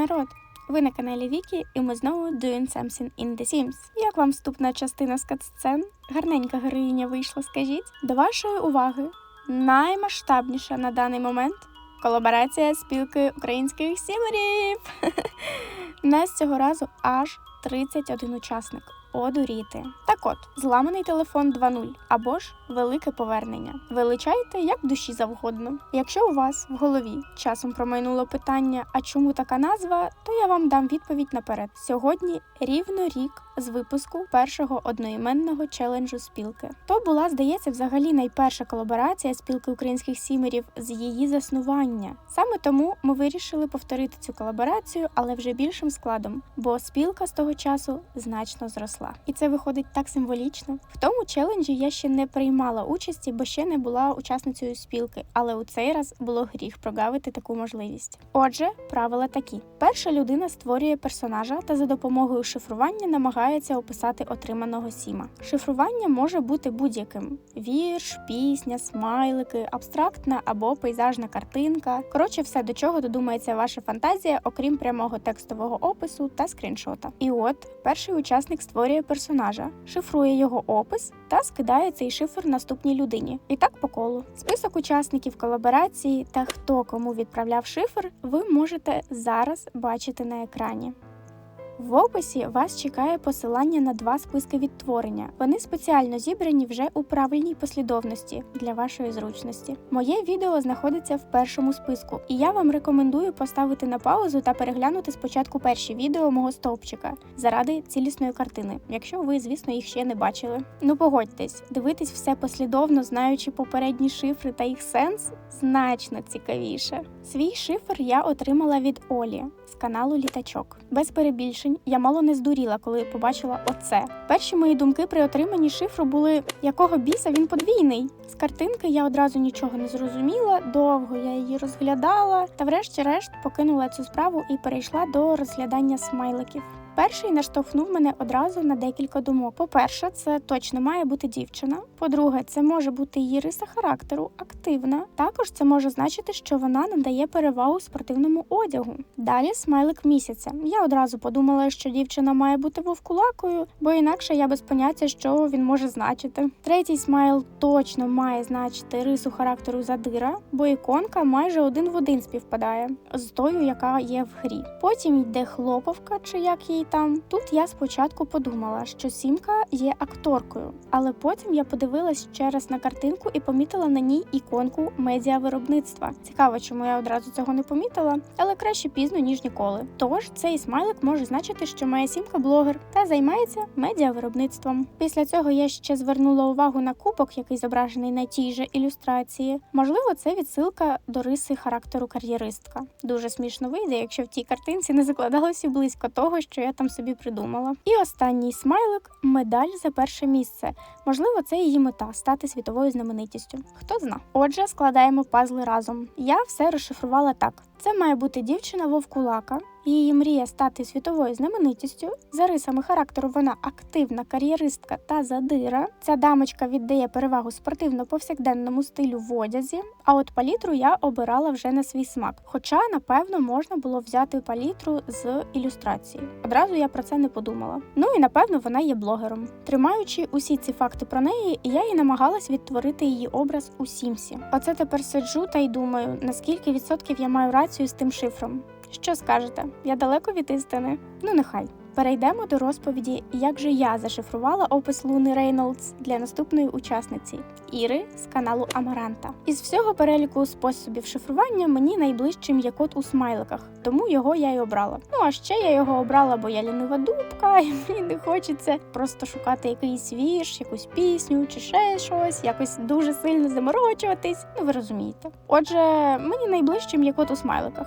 народ! Ви на каналі Вікі, і ми знову doing something in the Sims. Як вам вступна частина з катсцен? Гарненька героїня вийшла, скажіть. До вашої уваги наймасштабніша на даний момент колаборація спілки українських сімерів. Нас цього разу аж 31 учасник. Одуріти. Так от, зламаний телефон 2.0 або ж велике повернення. Величайте як душі завгодно. Якщо у вас в голові часом промайнуло питання, а чому така назва, то я вам дам відповідь наперед. Сьогодні рівно рік з випуску першого одноіменного челенджу спілки. То була, здається, взагалі найперша колаборація спілки українських сімерів з її заснування. Саме тому ми вирішили повторити цю колаборацію, але вже більшим складом, бо спілка з того часу значно зросла. І це виходить так символічно. В тому челенджі я ще не приймала участі, бо ще не була учасницею спілки, але у цей раз було гріх прогавити таку можливість. Отже, правила такі: перша людина створює персонажа та за допомогою шифрування намагається описати отриманого сіма. Шифрування може бути будь-яким: вірш, пісня, смайлики, абстрактна або пейзажна картинка. Коротше, все до чого додумається ваша фантазія, окрім прямого текстового опису та скріншота. І от перший учасник створює персонажа, шифрує його опис та скидає цей шифр наступній людині. І так по колу. Список учасників колаборації та хто кому відправляв шифр, ви можете зараз бачити на екрані. В описі вас чекає посилання на два списки відтворення. Вони спеціально зібрані вже у правильній послідовності для вашої зручності. Моє відео знаходиться в першому списку, і я вам рекомендую поставити на паузу та переглянути спочатку перші відео мого стовпчика заради цілісної картини, якщо ви, звісно, їх ще не бачили. Ну погодьтесь, дивитись все послідовно, знаючи попередні шифри та їх сенс, значно цікавіше. Свій шифр я отримала від Олі з каналу Літачок. Без перебільшень я мало не здуріла, коли побачила оце. Перші мої думки при отриманні шифру були якого біса він подвійний. З картинки я одразу нічого не зрозуміла, довго я її розглядала, та врешті-решт покинула цю справу і перейшла до розглядання смайликів. Перший наштовхнув мене одразу на декілька думок. По-перше, це точно має бути дівчина. По-друге, це може бути її риса характеру, активна. Також це може значити, що вона надає перевагу спортивному одягу. Далі смайлик місяця. Я одразу подумала, що дівчина має бути вовкулакою, бо інакше я без поняття, що він може значити. Третій смайл точно має значити рису характеру задира, бо іконка майже один в один співпадає з тою, яка є в грі. Потім йде хлоповка, чи як її там. Тут я спочатку подумала, що Сімка є акторкою, але потім я подивилась ще раз на картинку і помітила на ній іконку медіавиробництва. Цікаво, чому я одразу цього не помітила, але краще пізно ніж ніколи. Тож цей смайлик може значити, що моя сімка блогер та займається медіавиробництвом. Після цього я ще звернула увагу на кубок, який зображений на тій же ілюстрації. Можливо, це відсилка до риси характеру кар'єристка. Дуже смішно вийде, якщо в тій картинці не закладалося близько того, що я там собі придумала. І останній смайлик медаль за перше місце. Можливо, це її мета стати світовою знаменитістю. Хто зна. Отже, складаємо пазли разом. Я все розшифрувала так: це має бути дівчина вовкулака. Її мрія стати світовою знаменитістю. За рисами характеру вона активна кар'єристка та задира. Ця дамочка віддає перевагу спортивно-повсякденному стилю в одязі. А от палітру я обирала вже на свій смак. Хоча, напевно, можна було взяти палітру з ілюстрації. Одразу я про це не подумала. Ну і напевно вона є блогером. Тримаючи усі ці факти про неї, я і намагалась відтворити її образ у Сімсі. Оце тепер сиджу та й думаю, наскільки відсотків я маю рацію з тим шифром. Що скажете? Я далеко від істини? Ну нехай. Перейдемо до розповіді, як же я зашифрувала опис Луни Рейнолдс для наступної учасниці Іри з каналу Амаранта. Із всього переліку способів шифрування мені найближчим є код у смайликах, тому його я й обрала. Ну а ще я його обрала, бо я лінива дубка, і мені не хочеться просто шукати якийсь вірш, якусь пісню чи ще щось, якось дуже сильно заморочуватись. Ну ви розумієте. Отже, мені найближчим є код у смайликах.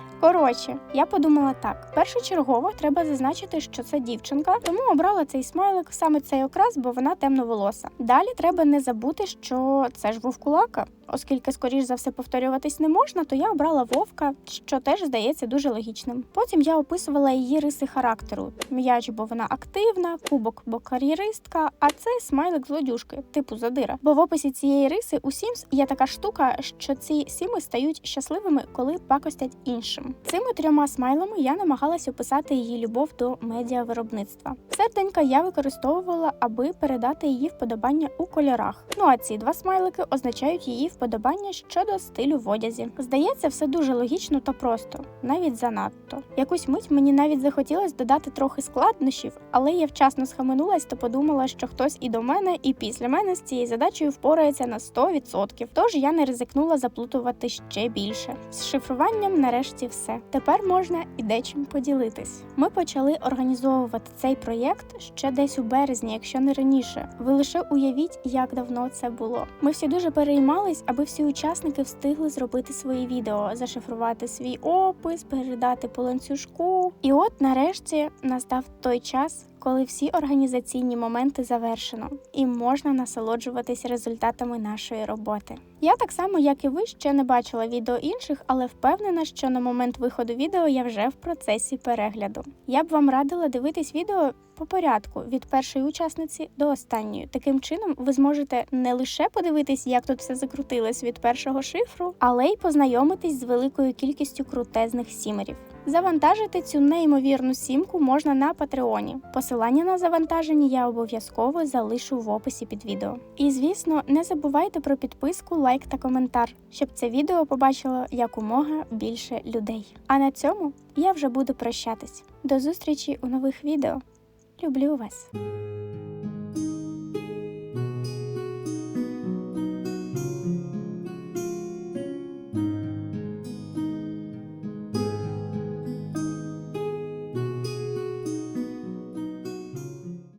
Коротше, я подумала так: першочергово треба зазначити, що це дівчинка, тому обрала цей смайлик саме цей окрас, бо вона темноволоса. Далі треба не забути, що це ж вовкулака, оскільки, скоріш за все, повторюватись не можна, то я обрала вовка, що теж здається дуже логічним. Потім я описувала її риси характеру: м'яч, бо вона активна, кубок, бо кар'єристка, а це смайлик злодюшки, типу задира. Бо в описі цієї риси у Sims є така штука, що ці сіми стають щасливими, коли пакостять іншим. Цими трьома смайлами я намагалась описати її любов до медіавиробництва. Серденька я використовувала, аби передати її вподобання у кольорах. Ну а ці два смайлики означають її вподобання щодо стилю в одязі. Здається, все дуже логічно та просто, навіть занадто. Якусь мить мені навіть захотілося додати трохи складнощів, але я вчасно схаменулась та подумала, що хтось і до мене, і після мене з цією задачею впорається на 100%. Тож я не ризикнула заплутувати ще більше. З шифруванням нарешті все. Тепер можна і дечим поділитись. Ми почали організовувати цей проєкт ще десь у березні, якщо не раніше. Ви лише уявіть, як давно це було. Ми всі дуже переймались, аби всі учасники встигли зробити свої відео, зашифрувати свій опис, передати по ланцюжку. І от нарешті настав той час. Коли всі організаційні моменти завершено, і можна насолоджуватись результатами нашої роботи. Я так само, як і ви, ще не бачила відео інших, але впевнена, що на момент виходу відео я вже в процесі перегляду. Я б вам радила дивитись відео по порядку від першої учасниці до останньої. Таким чином, ви зможете не лише подивитись, як тут все закрутилось від першого шифру, але й познайомитись з великою кількістю крутезних сімерів. Завантажити цю неймовірну сімку можна на Патреоні. Посилання на завантаження я обов'язково залишу в описі під відео. І звісно, не забувайте про підписку, лайк та коментар, щоб це відео побачило якомога більше людей. А на цьому я вже буду прощатись. До зустрічі у нових відео. Люблю вас.